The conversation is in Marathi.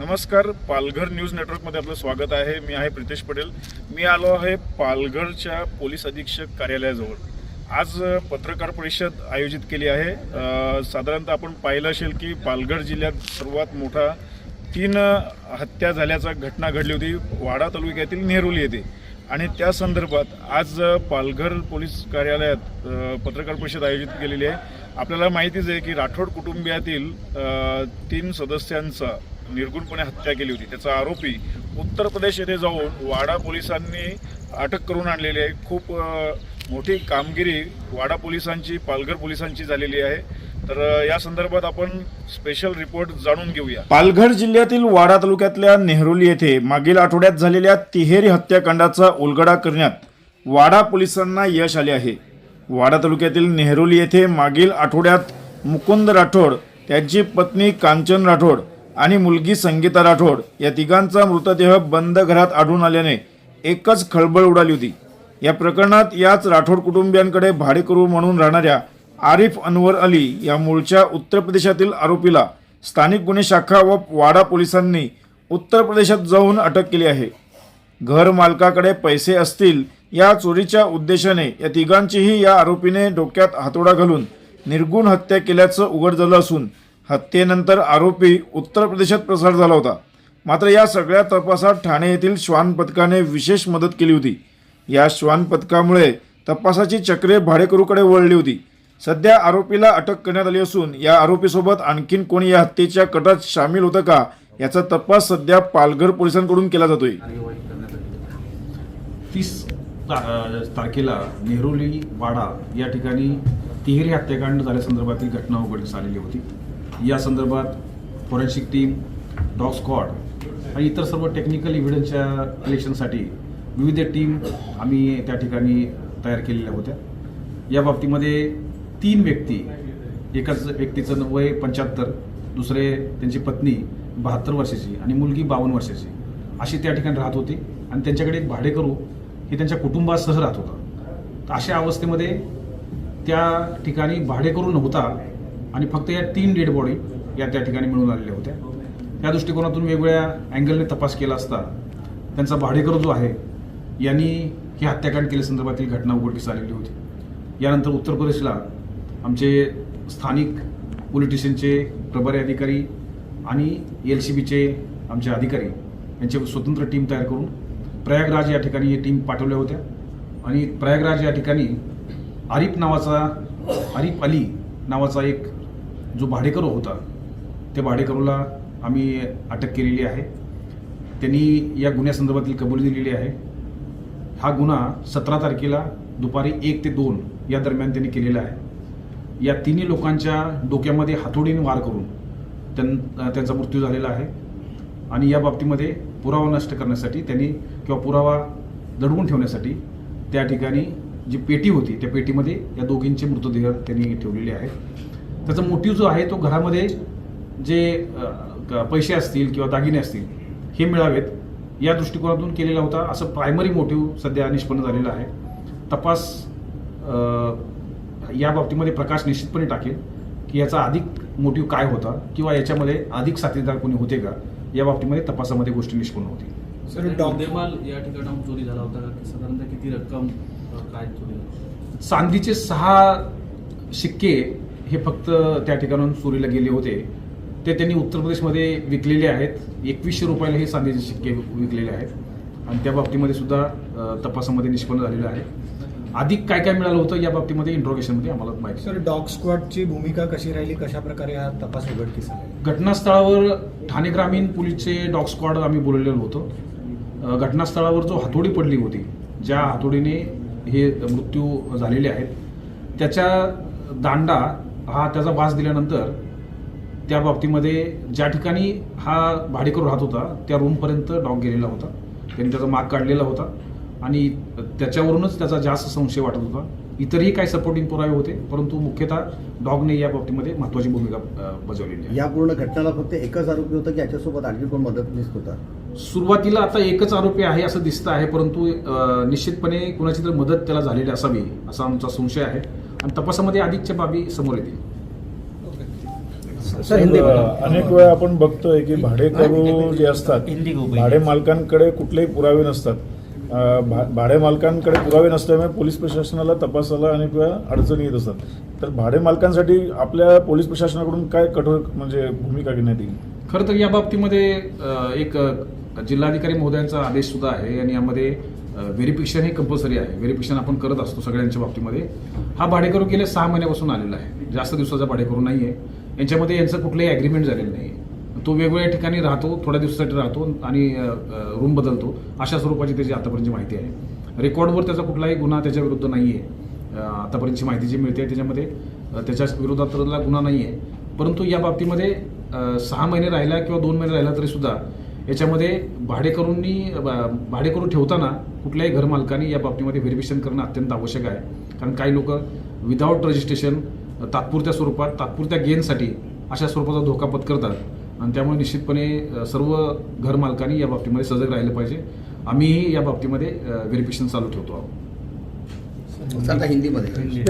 नमस्कार पालघर न्यूज नेटवर्कमध्ये आपलं स्वागत आहे. मी आहे प्रितेश पटेल. मी आलो आहे पालघरच्या पोलीस अधीक्षक कार्यालयाजवळ. आज पत्रकार परिषद आयोजित केली आहे. साधारणतः आपण पाहिलं असेल की पालघर जिल्ह्यात सर्वात मोठा तीन हत्या झाल्याचा घटना घडली होती. वाडा तालुक्यातील नेहरुली येथे. आणि त्या संदर्भात आज पालघर पोलीस कार्यालयात पत्रकार परिषद आयोजित केलेली आहे. आपल्याला माहितीच आहे की राठोड कुटुंबियातील तीन सदस्यांचा निर्गुणपणे हत्या केली होती. त्याचा आरोपी उत्तर प्रदेश येथे जाऊन वाडा पोलिसांनी अटक करून आणलेली आहे. खूप मोठी कामगिरी वाडा पोलिसांची पालघर पोलिसांची झालेली आहे. तर या संदर्भात आपण स्पेशल रिपोर्ट जाणून घेऊया. पालघर जिल्ह्यातील वाडा तालुक्यातल्या नेहरुली येथे मागील आठवड्यात झालेल्या तिहेरी हत्याकांडाचा उलगडा करण्यात वाडा पोलिसांना यश आले आहे. वाडा तालुक्यातील नेहरुली येथे मागील आठवड्यात मुकुंद राठोड त्यांची पत्नी कांचन राठोड आणि मुलगी संगीता राठोड या तिघांचा मृतदेह बंद घरात आढळून आल्याने एकच खळबळ उडाली होती. या प्रकरणात याच राठोड कुटुंबियांकडे भाडेकरू म्हणून राहणाऱ्या आरिफ अनवर अली या मूळच्या उत्तर प्रदेशातील आरोपीला स्थानिक गुन्हे शाखा व वाडा पोलिसांनी उत्तर प्रदेशात जाऊन अटक केली आहे. घर मालकाकडे पैसे असतील या चोरीच्या उद्देशाने या तिघांचीही या आरोपीने डोक्यात हातोडा घालून निर्गुण हत्या केल्याचं उघड झालं असून हत्येनंतर आरोपी उत्तर प्रदेशात प्रसार झाला होता. मात्र या सगळ्या तपासात ठाणे येथील श्वान पथकाने विशेष मदत केली होती. या श्वान पथकामुळे तपासाची चक्रे भाडेकरूकडे वळली होती. सध्या आरोपीला अटक करण्यात आली असून या आरोपीसोबत आणखीन कोणी या हत्येच्या कटात सामील होतं का याचा तपास सध्या पालघर पोलिसांकडून केला जातोय. तीस तारखेला नेहरुली वाडा या ठिकाणी तिहेरी हत्याकांड झाल्यासंदर्भातील घटना उघडकीस आलेली होती. या संदर्भात फॉरेन्सिक टीम डॉग स्क्वॉड आणि इतर सर्व टेक्निकल इव्हिडन्सच्या कलेक्शनसाठी विविध टीम आम्ही त्या ठिकाणी तयार केलेल्या होत्या. या बाबतीमध्ये तीन व्यक्ती एकाच व्यक्तीचं वय पंच्याहत्तर दुसरे त्यांची पत्नी बहात्तर वर्षाची आणि मुलगी बावन्न वर्षाची अशी त्या ठिकाणी राहत होती. आणि त्यांच्याकडे एक भाडेकरू हे त्यांच्या कुटुंबासह राहत होता. तर अशा अवस्थेमध्ये त्या ठिकाणी भाडेकरू नव्हता. आणि फक्त या तीन डेड बॉडी या त्या ठिकाणी मिळून आलेल्या होत्या. त्या दृष्टिकोनातून वेगवेगळ्या अँगलने तपास केला असता त्यांचा भाडेकर जो आहे यांनी हे हत्याकांड केल्यासंदर्भातील घटना उघडकीस आलेली होती. यानंतर उत्तर प्रदेशला आमचे स्थानिक पोलीस स्टेशनचे प्रभारी अधिकारी आणि एल सी बीचे आमचे अधिकारी यांचे स्वतंत्र टीम तयार करून प्रयागराज या ठिकाणी ही टीम पाठवल्या होत्या. आणि प्रयागराज या ठिकाणी आरिफ नावाचा आरिफ अली नावाचा एक जो भाडेकरू होता त्या भाडेकरूला आम्ही अटक केलेली आहे. त्यांनी या गुन्ह्यासंदर्भातील कबुली दिलेली आहे. हा गुन्हा सतरा तारखेला दुपारी एक ते दोन या दरम्यान त्यांनी केलेला आहे. या तिन्ही लोकांच्या डोक्यामध्ये हातोडीने वार करून त्यां त्यांचा मृत्यू झालेला आहे. आणि या बाबतीमध्ये पुरावा नष्ट करण्यासाठी त्यांनी किंवा पुरावा दडवून ठेवण्यासाठी त्या ठिकाणी जी पेटी होती त्या पेटीमध्ये या दोघींचे मृतदेह त्यांनी ठेवलेले आहेत. त्याचा मोटिव्ह जो आहे तो घरामध्ये जे पैसे असतील किंवा दागिने असतील हे मिळावेत. या दृष्टिकोनातून केलेला होता. असं प्रायमरी मोटिव्ह सध्या निष्पन्न झालेला आहे. तपास या बाबतीमध्ये प्रकाश निश्चितपणे टाकेल की याचा अधिक मोटिव्ह काय होता किंवा याच्यामध्ये अधिक साथीदार कोणी होते का या बाबतीमध्ये तपासामध्ये गोष्टी निष्पन्न होतील. सर मुद्देमाल या ठिकाणाहून चोरी झाला होता का साधारणतः किती रक्कम काय? चांदीचे सहा शिक्के हे फक्त त्या ठिकाणाहून चोरीला गेले होते. ते त्यांनी उत्तर प्रदेशमध्ये विकलेले आहेत. एकवीसशे रुपयाला हे चांदीचे शिक्के विकलेले आहेत. आणि त्या बाबतीमध्ये सुद्धा तपासामध्ये निष्पन्न झालेलं आहे. अधिक काय काय मिळालं होतं या बाबतीमध्ये इंट्रोगेशनमध्ये आम्हाला माहिती सर डॉग स्क्वॉडची भूमिका कशी राहिली? कशा प्रकारे हा तपास उघडकीस घटनास्थळावर ठाणे ग्रामीण पोलीसचे डॉग स्क्वॉड आम्ही बोलवलेलो होतो. घटनास्थळावर जो हातोडी पडली होती ज्या हातोडीने हे मृत्यू झालेले आहेत. त्याच्या दांडा हा त्याचा वास दिल्यानंतर त्या बाबतीमध्ये ज्या ठिकाणी हा भाडेकरू राहत होता त्या रूमपर्यंत डॉग गेलेला होता. त्यांनी त्याचा माग काढलेला होता आणि त्याच्यावरूनच त्याचा जास्त संशय वाटत होता. इतरही काही सपोर्टिंग पुरावे होते परंतु मुख्यतः डॉगने या बाबतीमध्ये महत्वाची भूमिका बजावलेली आहे. या पूर्ण घटनेला फक्त एकच आरोपी होता की याच्यासोबत आणखी कोण मदतनीस होता? सुरुवातीला आता एकच आरोपी आहे असं दिसतं आहे परंतु निश्चितपणे कुणाची तर मदत त्याला झालेली असावी असा आमचा संशय आहे. आणि तपासामध्ये अधिकच्या बाबी समोर येतील. अनेक वेळा आपण बघतोय की भाडेकरू जे असतात भाडे मालकांकडे कुठलेही पुरावे नसतात. भा- भाडे मालकांकडे पुरावे नसल्यामुळे पोलीस प्रशासनाला तपासाला आणि किंवा अडचणी येत असतात. तर भाडे मालकांसाठी आपल्या पोलीस प्रशासनाकडून काय कठोर म्हणजे भूमिका घेण्यात येईल? खरं तर या बाबतीमध्ये एक जिल्हाधिकारी महोदयांचा आदेश सुद्धा आहे आणि यामध्ये व्हेरिफिकेशन हे कंपल्सरी आहे. व्हेरिफिकेशन आपण करत असतो सगळ्यांच्या बाबतीमध्ये. हा भाडेकरू गेल्या सहा महिन्यापासून आलेला आहे. जास्त दिवसाचा भाडेकरू नाही आहे यांच्यामध्ये यांचं कुठलंही ॲग्रीमेंट झालेलं नाही आहे तो वेगवेगळ्या ठिकाणी राहतो थोड्या दिवसासाठी राहतो आणि रूम बदलतो. अशा स्वरूपाची त्याची आतापर्यंतची माहिती आहे. रेकॉर्डवर त्याचा कुठलाही गुन्हा त्याच्या विरुद्ध नाही आहे आतापर्यंतची माहिती जी मिळते त्याच्यामध्ये त्याच्या विरोधातला गुन्हा नाही आहे परंतु या बाबतीमध्ये सहा महिने राहिला किंवा दोन महिने राहिला तरीसुद्धा याच्यामध्ये भाडेकरूंनी भाडेकरू ठेवताना कुठल्याही घरमालकाने या बाबतीमध्ये व्हेरिफिकेशन करणं अत्यंत आवश्यक आहे. कारण काही लोक विदाऊट रजिस्ट्रेशन तात्पुरत्या स्वरूपात तात्पुरत्या गेनसाठी अशा स्वरूपाचा धोका पत्करतात. आणि त्यामुळे निश्चितपणे सर्व घरमालकांनी या बाबतीमध्ये सजग राहिलं पाहिजे. आम्हीही या बाबतीमध्ये व्हेरिफिकेशन चालू ठेवतो आहोत. आता हिंदीमध्ये.